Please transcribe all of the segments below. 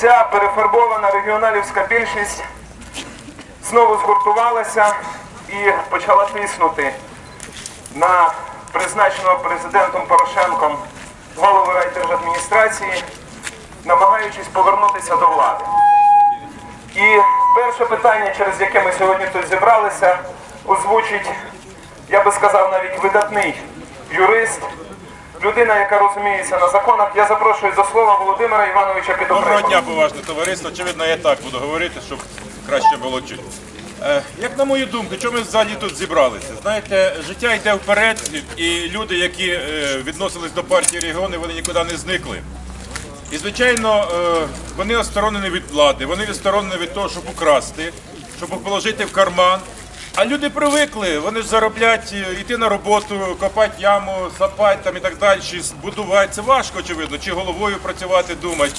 ця перефарбована регіоналівська більшість знову згуртувалася і почала тиснути на призначеного президентом Порошенком голову райдержадміністрації, намагаючись повернутися до влади. І перше питання, через яке ми сьогодні тут зібралися, озвучить, я би сказав, навіть видатний юрист, людина, яка розуміється на законах. Я запрошую до слова Володимира Івановича Доброго дня, поважне товариство. Очевидно, я так буду говорити, щоб краще було чути. Е, Як на мою думку, чому ми взагалі тут зібралися? Знаєте, життя йде вперед, і люди, які е, відносились до партії регіони, вони нікуди не зникли. І, звичайно, е, вони осторонені від влади, вони відсторонені від того, щоб украсти, щоб положити в карман. А люди привикли, вони ж зароблять е, йти на роботу, копати яму, сапати там і так далі, будувати. Це важко, очевидно, чи головою працювати, думати.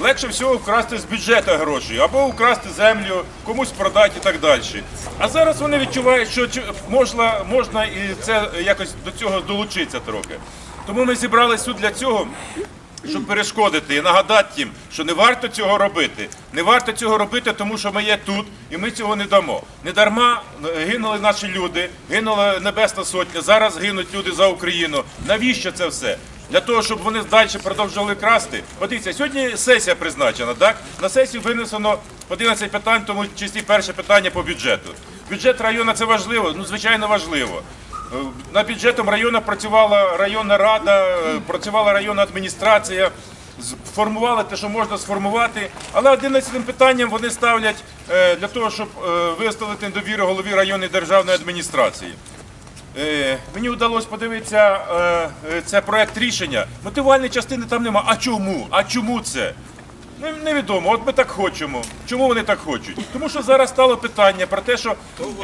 Легше всього вкрасти з бюджету гроші або вкрасти землю, комусь продати і так далі. А зараз вони відчувають, що можна, можна і це якось до цього долучитися трохи. Тому ми зібралися тут для цього, щоб перешкодити і нагадати їм, що не варто цього робити. Не варто цього робити, тому що ми є тут і ми цього не дамо. Не дарма е, гинули наші люди, гинула Небесна Сотня, зараз гинуть люди за Україну. Навіщо це все? Для того, щоб вони далі продовжували красти. Подивіться, сьогодні сесія призначена, так? На сесію винесено 11 питань, тому числі перше питання по бюджету. Бюджет району це важливо, ну звичайно важливо. Е, Над бюджетом району працювала районна рада, працювала районна адміністрація, формували те, що можна сформувати. Але 11 питанням вони ставлять е, для того, щоб е, виставити недовіру голові районної державної адміністрації. Мені вдалося подивитися це проект рішення. Мотивальної частини там нема. А чому? А чому це? Ну, невідомо, от ми так хочемо. Чому вони так хочуть? Тому що зараз стало питання про те, що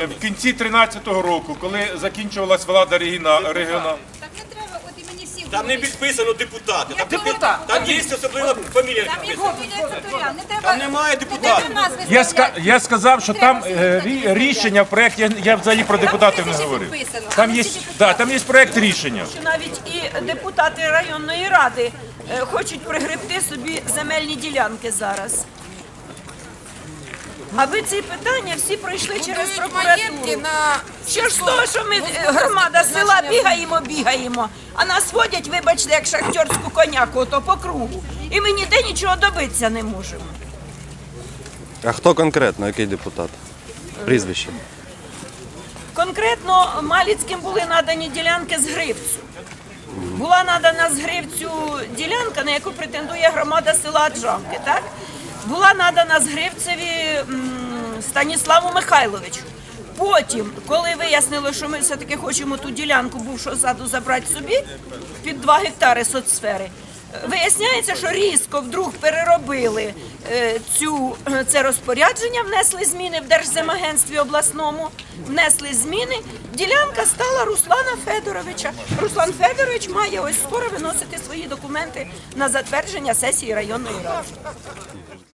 е, в кінці 13-го року, коли закінчувалась влада регіона, регіона Так не треба, от імені всіх Там не підписано депутати. Там, Депутат. там є особлива фамілія. Там є фамілія Не треба. Там немає не депутатів. треба Я, ска- я сказав, що там е, рі- рішення в проєкті, я, я взагалі про депутатів не говорив. підписано, Там є, да, там є проєкт рішення. що навіть і депутати районної ради е, хочуть пригребти собі земельні ділянки зараз. Аби ці питання всі пройшли через маєтки прокуратуру. на Що ж того, що ми е, громада села бігаємо, бігаємо, а нас водять, вибачте, як шахтерську коняку, ото по кругу. І ми ніде нічого добитися не можемо. А хто конкретно, який депутат? Прізвище. Конкретно Маліцьким були надані ділянки з гривцю. Була надана з гривцю ділянка, на яку претендує громада села Аджанки, так? Була надана з гривцеві Станіславу Михайловичу. Потім, коли вияснили, що ми все-таки хочемо ту ділянку бувшого саду забрати собі під 2 гектари соцсфери, Виясняється, що різко вдруг переробили е, цю, це розпорядження, внесли зміни в Держземагентстві обласному, внесли зміни. Ділянка стала Руслана Федоровича. Руслан Федорович має ось скоро виносити свої документи на затвердження сесії районної ради.